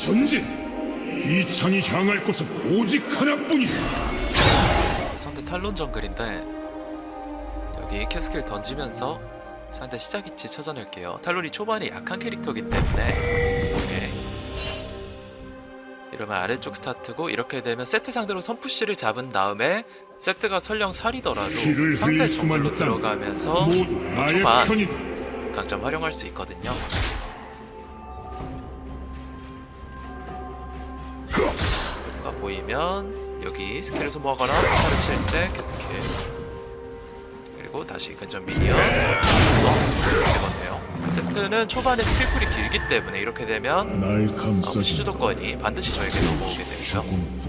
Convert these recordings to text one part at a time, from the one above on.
전진! 이 창이 향할 곳은 오직 하나뿐이야! 상대 탈론 정글인데 여기 캐스킬 던지면서 상대 시작 위치 찾아낼게요. 탈론이 초반에 약한 캐릭터이기 때문에 오케이. 이러면 아래쪽 스타트고 이렇게 되면 세트 상대로 선푸시를 잡은 다음에 세트가 설령 살이더라도 상대 정글로 들어가면서 초반! 강점 활용할 수 있거든요. 보이면 여기 스킬을 소모하거나 폭발을 칠 때 캐스킬 그리고 다시 근접 미니언 어, 찍었네요. 세트는 초반에 스킬풀이 길기 때문에 이렇게 되면 날 어, 감싸준 시주도권이 반드시 저에게 넘어오게. 조금뿐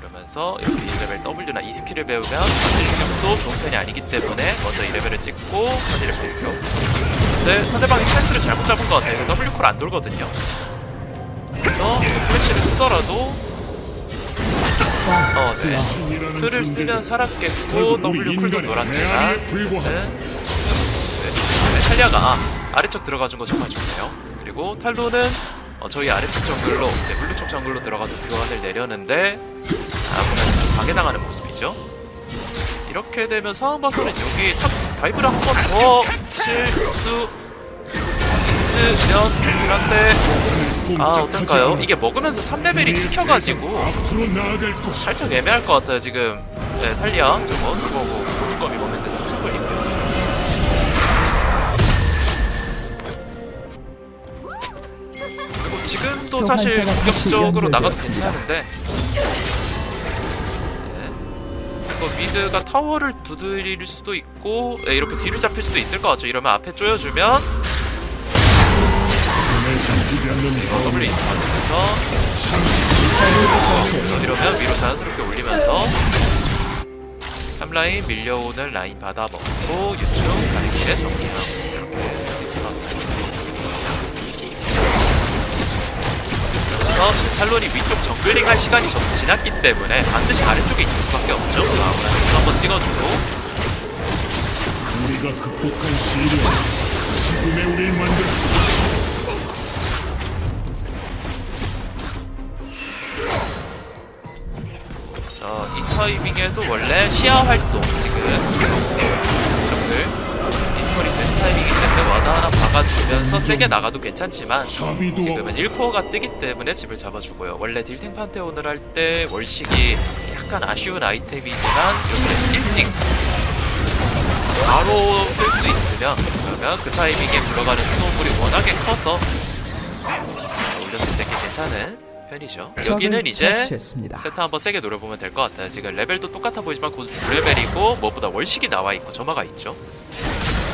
그러면서 이렇게 2레벨 W나 이 스킬을 배우면 반대력도 좋은 편이 아니기 때문에 먼저 2레벨을 찍고 3레벨 교 근데 상대방이 패스를 잘못 잡은 것 같아요. W 쿨안 돌거든요. 플래시를 쓰더라도 어, 네. 풀을 쓰면 살았겠고 W 쿨도 불과하다. 어쨌든 네, 탈리아가 아, 아래쪽 들어가준 거 정말 좋네요. 그리고 탈로는 어, 저희 아래쪽 정글로 네, 물루쪽 정글로 들어가서 교환을 내려는데 아무래도 좀 방해당하는 모습이죠. 이렇게 되면 상황 봐서는 여기 탑 다이브를 한 번 더 칠 수 면 좋긴 한데 아 어떨까요? 이게 먹으면서 3레벨이 찍혀가지고 살짝 애매할 것 같아요 지금. 네 탈리아 저거 그거고 고두검이 먹는데 한참 걸리고요 그리고 지금도 사실 공격적으로 나가도 괜찮은데. 네. 이거 미드가 타워를 두드릴 수도 있고 네, 이렇게 뒤를 잡힐 수도 있을 것 같죠? 이러면 앞에 쪼여주면 링 받으면서 이러면 위로 자연스럽게 올리면서 탑라인 밀려오는 라인 받아먹고 유충 가는 길에 정리하고 이렇게 할 수 있을 것 같아요. 이제 탈론이 위쪽 정글링 할 시간이 좀 지났기 때문에 반드시 아래쪽에 있을 수밖에 없죠. 이거 한번 찍어주고 우리가 극복한 시련 지금의 우리를 만든 타이밍에도 원래 시야 활동 지금 정글 이스컬이 된 타이밍이 때문에 와다 하나 박아주면서 세게 나가도 괜찮지만 지금은 1코어가 뜨기 때문에 집을 잡아주고요. 원래 딜탱 판테온을 할 때 월식이 약간 아쉬운 아이템이지만 이렇게 일찍 바로 뜰 수 있으면 그러면 그 타이밍에 들어가는 스노우볼이 워낙에 커서 올렸을 때꽤 괜찮은 편이죠. 여기는 이제 세트 한번 세게 노려보면 될 것 같아요. 지금 레벨도 똑같아 보이지만 곧 9레벨이고 무엇보다 월식이 나와 있고 점화가 있죠.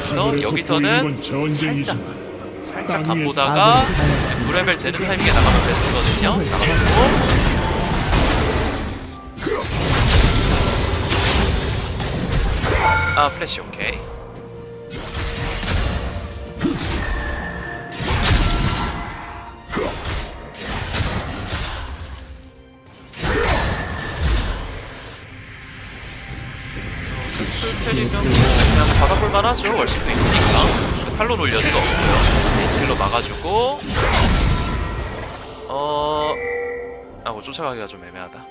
그래서 여기서는 살짝 땅 위에 간보다가 9레벨 되는 타이밍에 나가면 베스트거든요. 나가고 아 플래시 오케이. 그냥 받아볼만 하죠. 월식도 있으니까. 탈론 올려주도 없고요. 스킬로 막아주고. 어. 아, 뭐 쫓아가기가 좀 애매하다.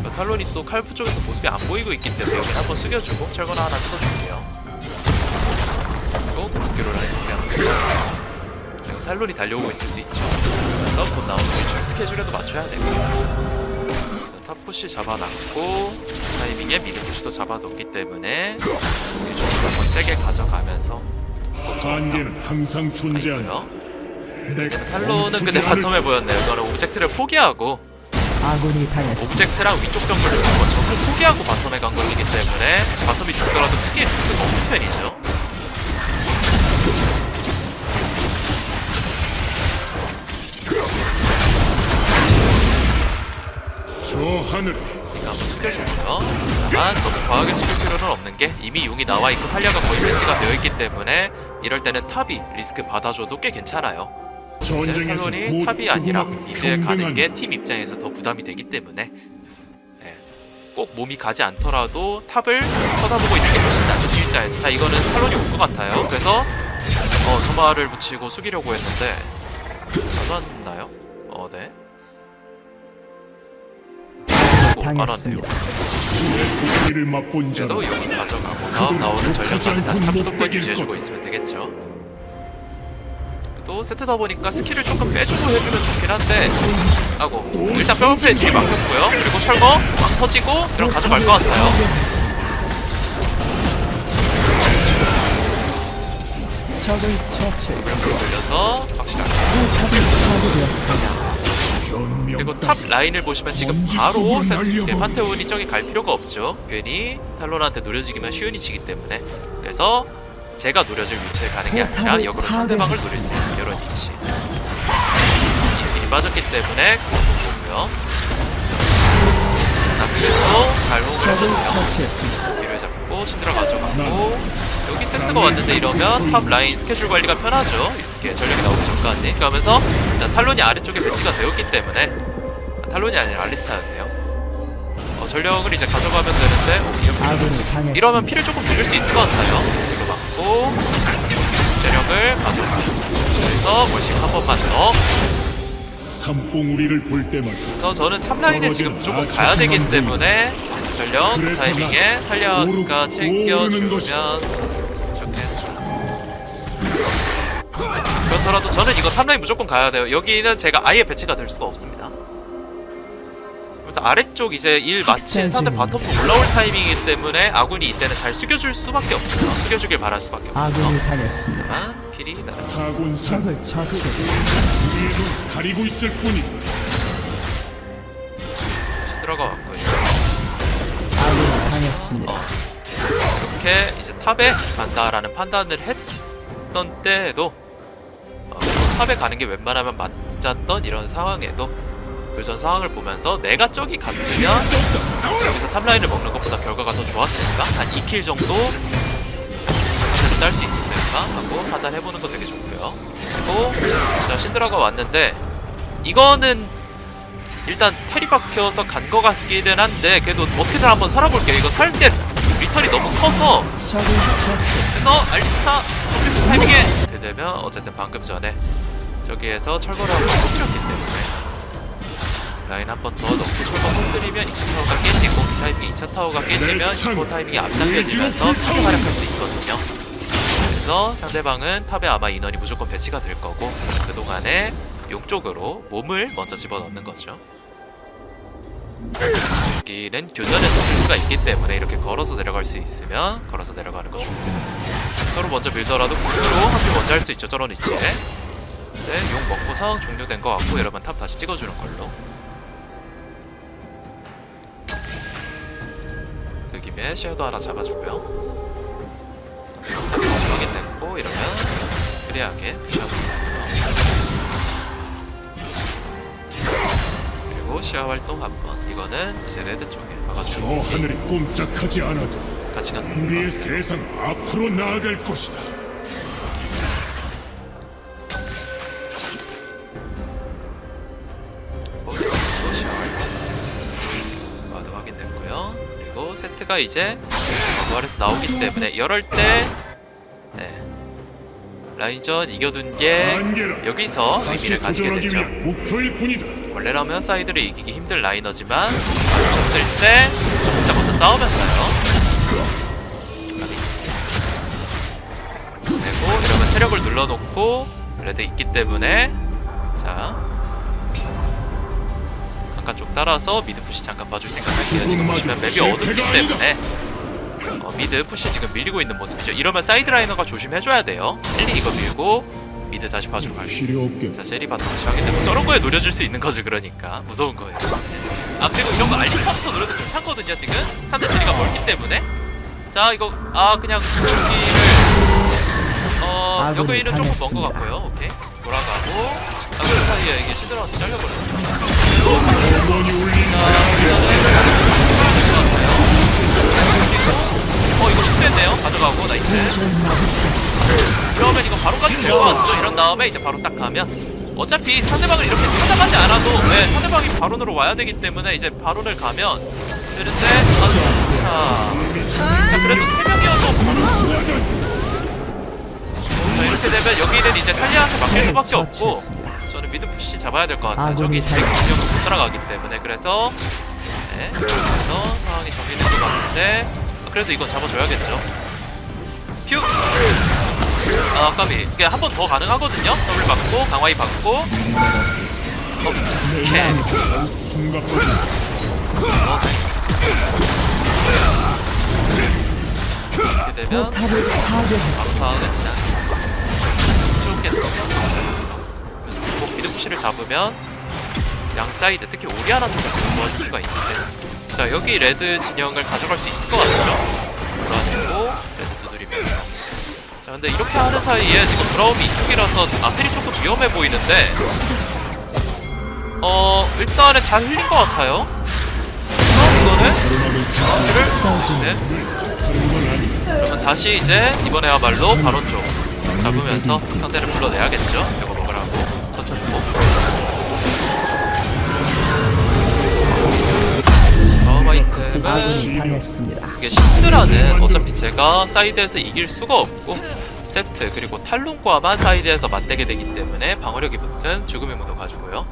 이거 탈론이 또 칼프 쪽에서 모습이 안 보이고 있기 때문에 여기 한번 숙여주고 철거나 하나 뜯어줄게요. 그리고 그냥 그리고 탈론이 달려오고 있을 수 있죠. 그래서 곧 나오는 중 스케줄에도 맞춰야 되고요. 탑푸시 잡아놨고 타이밍에 미드푸시도 잡아뒀기 때문에 유충도 한번 세게 가져가면서 한계는 항상 존재한다 탈론은 근데 바텀에 보였네요. 이거는 오브젝트를 포기하고 아군이. 오브젝트랑 위쪽 정글 주는 건 전부 포기하고 바텀에 간 것이기 때문에 바텀이 죽더라도 크게 리스크가 없는 편이죠. 하늘 한번 숙여주고요. 다만 너무 과하게 숙일 필요는 없는 게 이미 용이 나와 있고 탈려가 거의 배치가 되어 있기 때문에 이럴 때는 탑이 리스크 받아줘도 꽤 괜찮아요. 이제 전쟁에서 탈론이 탑이 아니라 미드에 가는 평등한 게팀 입장에서 더 부담이 되기 때문에 예, 꼭 몸이 가지 않더라도 탑을 쳐다보고 있는 게 훨씬 낫죠 팀 입장에서 자 이거는 탈론이 올 것 같아요 그래서 어 점화를 붙이고 숙이려고 했는데 잡았나요? 어, 네. 당했습니다. 고기를 맛본 자는 그래도 여기 가져가고 다음 나오는 전략까지 다시 탑주도권 유지해주고 있으면 되겠죠. 또 세트다 보니까 스킬을 조금 빼주고 해주면 좋긴 한데 하고 일단 뼈play 딜이 막혔고요. 그리고 철거 막 터지고 그럼 가져갈 것 같아요. 적을 처치했습니다. 돌려서 확실하게 탑이 파괴되었습니다. 그리고 탑 라인을 보시면 지금 바로 세- 이제 판테온이 저기 갈 필요가 없죠. 괜히 탈론한테 노려지기만 쉬운 위치이기 때문에 그래서 제가 노려질 위치에 가는 게 아니라 역으로 상대방을 노릴 수 있는 이런 위치. 이스틴이 빠졌기 때문에 그것도 보고요. 아, 그래서 잘 호흡을 해줬네요. 뒤를 잡고 신드라 가져가고 세트가 왔는데 이러면 탑 라인 스케줄 관리가 편하죠. 이렇게 전력이 나오기 전까지. 그러면서 일단 탈론이 아래쪽에 배치가 되었기 때문에 아, 탈론이 아니라 알리스타였네요. 어, 전력을 이제 가져가면 되는데 어, 당했습니다. 이러면 피를 조금 늘릴 수 있을 것 같아요. 이거 맞고 전력을 가져가고 그래서 월식 한 번만 더. 삼봉우리를 볼 때마다 그래서 저는 탑라인에 지금 무조건 가야 되기 때문에 전력 그 타이밍에 탈리아가 챙겨주면 좋겠어. 그렇더라도 저는 이거 탑라인 무조건 가야 돼요. 여기는 제가 아예 배치가 될 수가 없습니다. 그래서 아래쪽 이제 일 마친 상대 바텀도 올라올 타이밍이기 때문에 아군이 이때는 잘 숙여줄 수밖에 없어요. 숙여주길 바랄 수밖에 아군이 없어요. 당했습니다. 만 필이 날아갔어. 가리고 있을 뿐이다. 들어가 왔고요. 아군이 당했습니다. 이렇게 이제 탑에 간다라는 판단을 했던 때에도 어, 탑에 가는 게 웬만하면 맞았던 이런 상황에도 교전 상황을 보면서 내가 저기 갔으면 여기서 탑라인을 먹는 것보다 결과가 더 좋았으니까? 한 2킬 정도 딸수 있었을까? 하고 판단해보는 거 되게 좋고요. 그리고 자 신드라가 왔는데 이거는 일단 텔이 박혀서 간 거 같기는 한데 그래도 어떻게든 한번 살아볼게요. 이거 살때 리턴이 너무 커서. 그래서 알리타 컴퓨터 타이밍에 이렇게 되면 어쨌든 방금 전에 저기에서 철거를 한번 터뜨렸기 때문에 라인 한 번 더 넣고 철거 터뜨리면 2차 타워가 깨지고 그 타이밍에 2차 타워가 깨지면 2차 타이밍이 앞당겨지면서 크게 활약할 수 있거든요. 그래서 상대방은 탑에 아마 인원이 무조건 배치가 될 거고 그동안에 용 쪽으로 몸을 먼저 집어넣는 거죠 여기는 교전에서 쓸 수가 있기 때문에 이렇게 걸어서 내려갈 수 있으면 걸어서 내려가는 거. 좋고요 서로 먼저 밀더라도 궁으로 한표 먼저 할 수 있죠. 저런 위치에. 네, 용 먹고 상황 종료된 것 같고 여러분 탑 다시 찍어주는 걸로. 그 김에 쉐어도 하나 잡아주고요. 확인됐고 이러면 프리하게 푸 시야 활동 한번 이거는 이제 레드 쪽에 저 박아주는 지 하늘이 꼼짝하지 않아도 같이 가는 우리의 세상 앞으로 나아갈 것이다. 와드 확인됐고요. 그리고 세트가 이제 부활에서 나오기 때문에 이럴 때 네. 라인전 이겨둔 게. 여기서 다시 의미를 가지게 도전하기 되죠. 위한 목표일 뿐이다. 원래라면 사이드를 이기기 힘들 라이너지만 마주쳤을 때 진짜 먼저 싸우면서요. 그리고 이러면 체력을 눌러놓고 레드 있기 때문에 자 강가 쪽 따라서 미드 푸시 잠깐 봐줄 생각할게요. 지금 보시면 맵이 어둡기 때문에 어, 미드 푸시 지금 밀리고 있는 모습이죠. 이러면 사이드 라이너가 조심해줘야 돼요. 힐리 이거 밀고 미드 다시 봐주러 갈게요. 필요 없게. 자 바텀 다시 하게 되고 저런 거에 노려줄 수 있는 거죠 그러니까. 무서운 거예요. 아 그리고 이런 거 알리스타부터 노려도 괜찮거든요 지금. 상대 체리가 멀기 때문에. 자 이거 아 그냥 여기를 어 아군이 여기는 조금 먼 거. 같고요. 오케이. 돌아가고. 아그 사이에 이게 시드라한테 잘려버렸네. 원이 울린 어 이거 실수했네요 가져가고 나이스 이러면 이거 바로 까지 될것 같죠? 이런 다음에 이제 바로 딱 가면 어차피 상대방을 이렇게 찾아가지 않아도 네, 상대방이 바론으로 와야 되기 때문에 이제 바론을 가면 되는데 아, 자, 자 그래도 세 명이어도 바론 자 이렇게 되면 여기는 이제 탈리아한테 맡길 수밖에 없고. 저는 미드 푸시 잡아야 될 것 같아요. 저기 제. 공격을 못 따라가기 때문에 그래서 네, 그래서 상황이 정리된 것 같은데 아, 그래도 이건 잡아줘야겠죠. 퓨. 아 까비 이게 한번 더 가능하거든요. 더블 받고 강화이 받고 오케이. 이렇게 되면. 상황은 지난 쭉 계속 꼭 미드 푸시를 잡으면 양 사이드 특히 오리아나 쪽까지 도와줄 수가 있는데 자 여기 레드 진영을 가져갈 수 있을 것 같죠? 돌아내고 레드 두드리면서 자 근데 이렇게 하는 사이에 지금 브라움이 이쪽이라서 아펠이 조금 위험해 보이는데 어 일단은 잘 흘린 것 같아요 이거는 싸우지 네. 그러면 다시 이제 이번에야말로 바로 쪽 잡으면서 상대를 불러내야겠죠. 이거 먹으라고 터쳐주고. 아군이 당했습니다. 이게 신드라는 어차피 제가 사이드에서 이길 수가 없고 세트 그리고 탈론과만 사이드에서 맞대게 되기 때문에 방어력이 붙은 죽음의 무도 가지고요.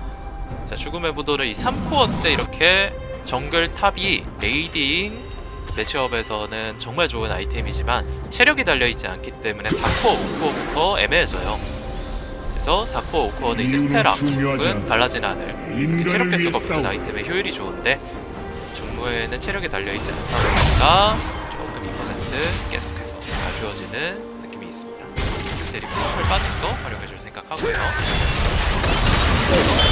자 죽음의 무도는 이 3코어 때 이렇게 정글 탑이 레이딩 매치업에서는 정말 좋은 아이템이지만 체력이 달려있지 않기 때문에 4코어, 5코어부터 애매해져요. 그래서 4코어, 5코어는 이제 스테라 혹은 갈라진 하늘 이렇게 체력 개수가 붙은. 아이템의 효율이 좋은데 중무에는 체력이 달려있지 않다 보니까 조금 2% 계속해서 아쉬워지는 느낌이 있습니다. 이제 리플스펠 빠진 거 활용해줄 생각하고요.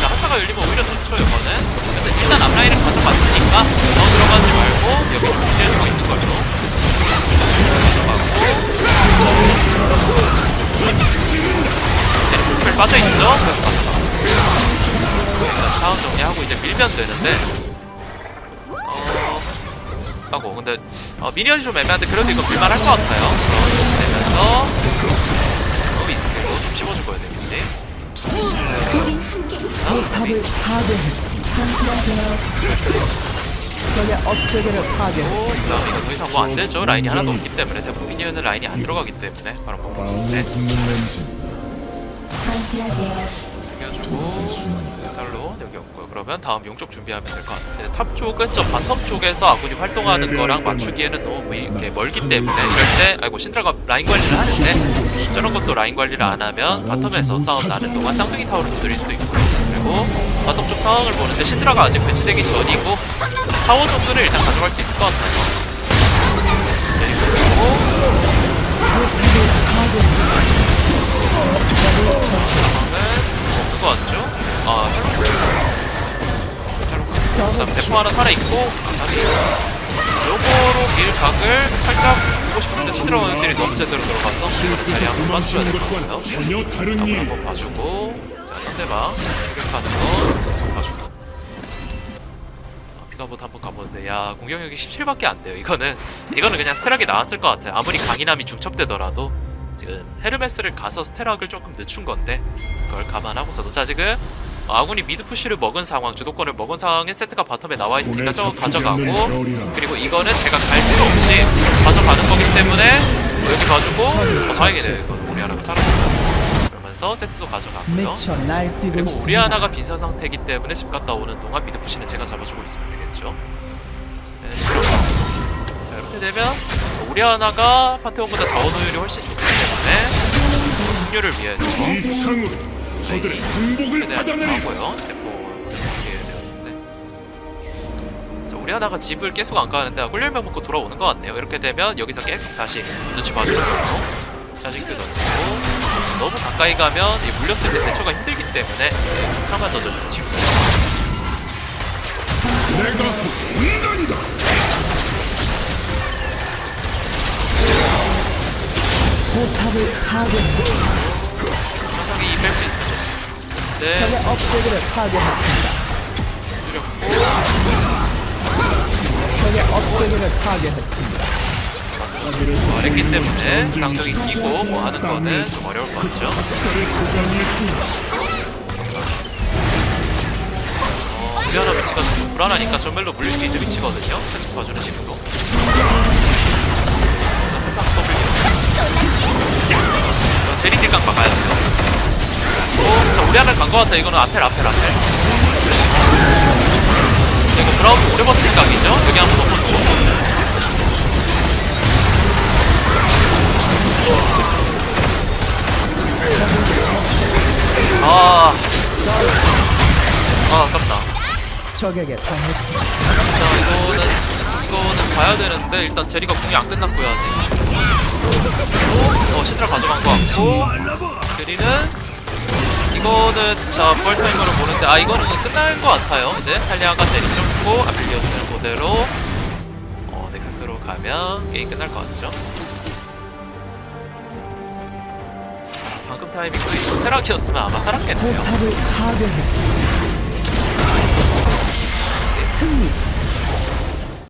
자, 한타가 열리면 오히려 좋죠, 이거는. 그래서 일단 앞라인을 가져갔으니까 더 들어가지 말고 여기 유지해주고 있는 걸로. 가져가고. 리플스펠 빠져있죠? 계속 가져가. 일단 사운 정리하고 이제 밀면 되는데 어... 하고. 근데 어, 미니언이 좀 애매한데 그래도 이거 밀만할 것 같아요. 되면서 너무 이 스킬로 좀 씹어줄 거야 되겠지. 포탑을 파괴했습니다. 적의 업체계를 파괴했습니다. 그 다음에 이거 더 이상 뭐 안 되죠. 라인이 하나도 없기 때문에. 대부분 미니언은 라인이 안 들어가기 때문에 바로 붙는 냄새. 죽여주고 달로 여기 없고요. 그러면 다음 용쪽 준비하면 될 것 같은데 탑 쪽은 저 바텀 쪽에서 아군이 활동하는 거랑 맞추기에는 너무 멀- 이렇게 멀기 때문에 이럴 때 아이고 신드라가 라인 관리를 하는데 저런 것도 라인 관리를 안 하면 바텀에서 싸움 나는 동안 쌍둥이 타워를 두드릴 수도 있고요. 그리고 바텀 쪽 상황을 보는데 신드라가 아직 배치되기 전이고 타워 정도는 일단 가져갈 수 있을 것 같아요 하나 살아있고 요거로 밀각을 살짝 보고 싶은데 원들이 너무 제대로 들어가서 자리 한번 도망치는 될것 한번 일. 한번 봐주고 자 상대방 공격하는 거 계속 봐주고. 아, 피가보드 한번 가보는데 야 공격력이 17밖에 안 돼요. 이거는 이거는 그냥 스테락이 나왔을 것 같아요. 아무리 강인함이 중첩되더라도 지금 헤르메스를 가서 스테락을 조금 늦춘 건데 그걸 감안하고서도 자 지금 아군이 미드 푸시를 먹은 상황 주도권을 먹은 상황에 세트가 바텀에 나와 있으니까 저거 가져가고 그리고 이거는 제가 갈 필요 없이 가져가는 거기 때문에 여기 봐주고 어, 다행이네. 이거 우리 하나가 살았어 그러면서 세트도 가져가고요. 그리고 우리. 하나가 빈사 상태이기 때문에 집 갔다 오는 동안 미드 푸시는 제가 잡아주고 있으면 되겠죠. 네, 자, 이렇게 되면 우리 하나가 판테온보다 자원 효율이 훨씬 좋기 때문에 승률을 위해서 저들의 항복을 최대한 받아내리라. 하고요. 대포 기회를 되었는데. 자, 우리 하나가 집을 계속 안 가는데 꿀열면 먹고 돌아오는 것 같네요. 이렇게 되면 여기서 계속 다시 눈치 봐주는 거고 자식도 던지고 너무 가까이 가면 이 물렸을 때 대처가 힘들기 때문에 상처만 던져주는 친구. 내가 인간이다. 포탑을 파괴했습니다. 천상이 뺄수 있으 면 좋겠는데 적의 업체계를 파괴했습니다. 적의 업체계를 파괴했습니다. 말했기 때문에 쌍둥이 끼고 뭐 하는 거는 좀 어려울 것 같죠. 어, 하나 위치가 좀 불안하니까 전멸로 물릴 수 있는 위치거든요. 살짝 봐주는 식으로. 우리 하나 간거 같아. 이거는 앞에 앞에 앞에. 이거 브라운 오래 버티는 각이죠? 여기 한번 더 보죠. 아, 아 아깝다. 적에게 당했습니다. 자 이거는 이거는 봐야 되는데 일단 제리가 궁이 안 끝났고요 아직. 어 신드라 가져간 거 같고 제리는 이거는 자 타이머를 보는데 아 이거는 끝날 것 같아요 이제 탈리아가 제리 쫓고 아빌리오스는 그대로 어 넥서스로 가면 게임 끝날 것 같죠. 아, 방금 타이밍도 이제 스테라키였으면 아마 살았겠네요. 파괴했습니다. 승리.